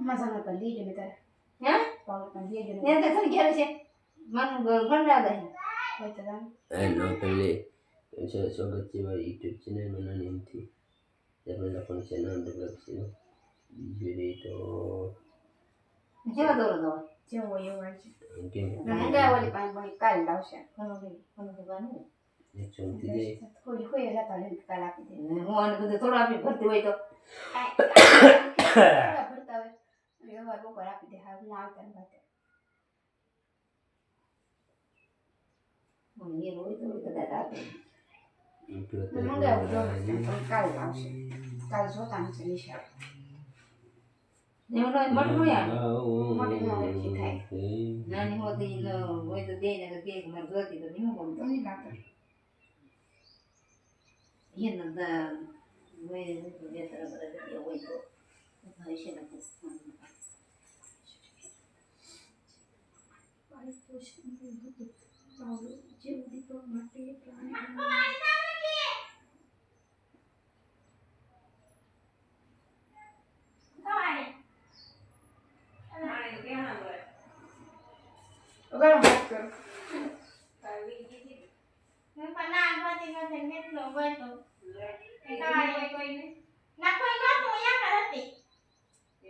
મજાનો કરી લીધો મેં તારે હે પાવર પણ લીધો ને તો થોડી ઘેર છે મન ગંડા દે હોય તો જાણ હેલો ફેમિલી છે સ્વાગત છે મારી યુટ્યુબ ચેનલમાં નાની એમથી આપણે લખવાનું છે નામ ડબલ છે બીજું તો કેવા દોરો દો જેવું એવું હોય છે ઓલી પાસે પણ કાલ લાવશે ઘણું કઈ ઘણું કઈ બાનું એકસો ઉનતી હોય જતા આપી દે હું તો વ્યવહાર બપોર આપી દે હા હું આવતા ને બાતે મને એ રોય તો કદાચ આપે મંગાવું જો પણ કાલ લાવશે કાલ જોતા નથી નિશાળ એવું નહીં મટનું યાર મોટી નો ઓળખી થાય. નાની હોતી તો નહીં ગમતો તો નહીં લાગતા એને દા હોય તો બે તરફ બધા હોય તો ભવિષ્ય ને ગરમ વાત કરો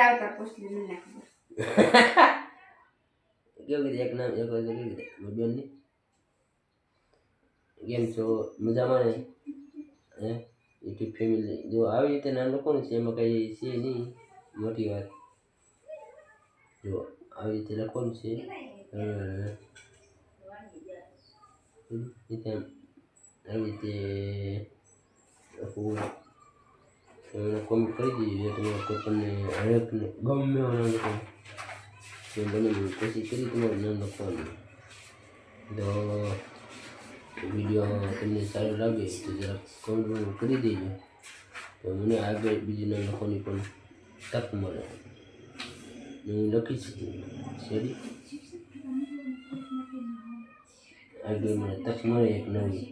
આવતા પૂછલી મને ખબર. કેવું કીધું? એક નામ એક વાર કેવું કીધું? બેનની? કેમ છો? મજામાં ને? હે? યુટ્યુબ ફેમિલી જો આવી રીતે નામ લોકોનું છે એમાં કંઈ છે નહીં. મોટી વાત. જો આવી રીતે લખવાનું છે. રીતે આવી રીતે એમને કોમેન્ટ કરી દીધી તમે કોઈ પણ હરેકને ગમે નામ લખો બને કોશિશ કરી તમારું નામ લખવાનું. તો વીડિયો તમને સારું લાગે તો જરાક કોમેન્ટ કરી દેજો. તો મને આગળ બીજું નામ લખવાની પણ તક મળે. હું લખીશ શેરી આગળ મને તક મળે એક નવી.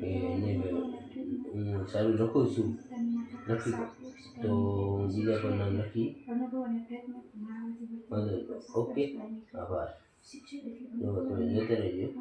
કે એને હું સારું લખું છું. લખી. તો બીજા પણ નામ લખી. ઓકે. આભાર. તો તમે જતા રહેજો. દે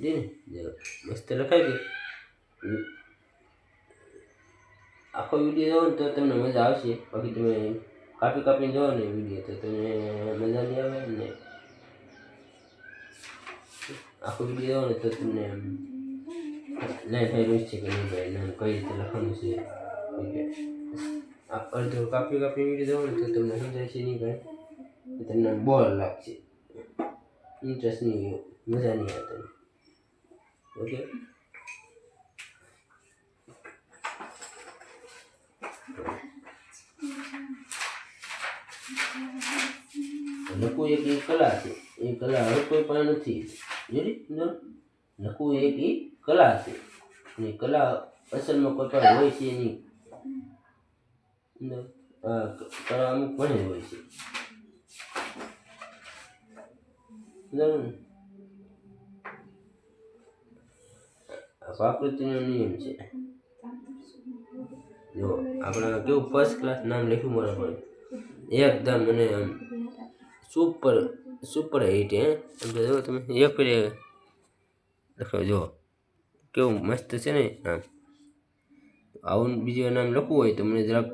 ને મસ્ત લખાઈ ગયું આખો વીડિયો જોવો ને તો તમને મજા આવશે. બાકી તમે કાપી કાપીને જોવો ને વીડિયો, તો તમને મજા નહીં આવે ને આખો વીડિયો જોવો ને તો તમને લાઈન થઈ છે કે નહીં ભાઈ, ના કઈ રીતે લખવાનું છે? અડધો કાપી કાપી વીડિયો જોવો ને તો તમને સમજાય છે નહીં ભાઈ તમને બોર લાગશે. ઇન્ટરેસ્ટ નહીં, મજા નહીં આવે તમને. ઓકે. લખવું એક એ કલા છે. એ કલા હવે કોઈ પણ નથી. જોડી લખવું એક એ કલા છે. અને કલા અસલમાં કોઈ પણ હોય છે ક- કલા અમુક ભણે હોય છે બરાબર ને? આ પ્રાકૃતિનો નિયમ છે. જો, આપણા કેવું ફર્સ્ટ ક્લાસ નામ લખ્યું મારા પણ એકદમ મને આમ સુપર સુપર હિટ હે. એમ તો જો, તમે એક ફેરે જો. કેવું મસ્ત છે ને? આમ આવું બીજું નામ લખવું હોય તો મને જરાક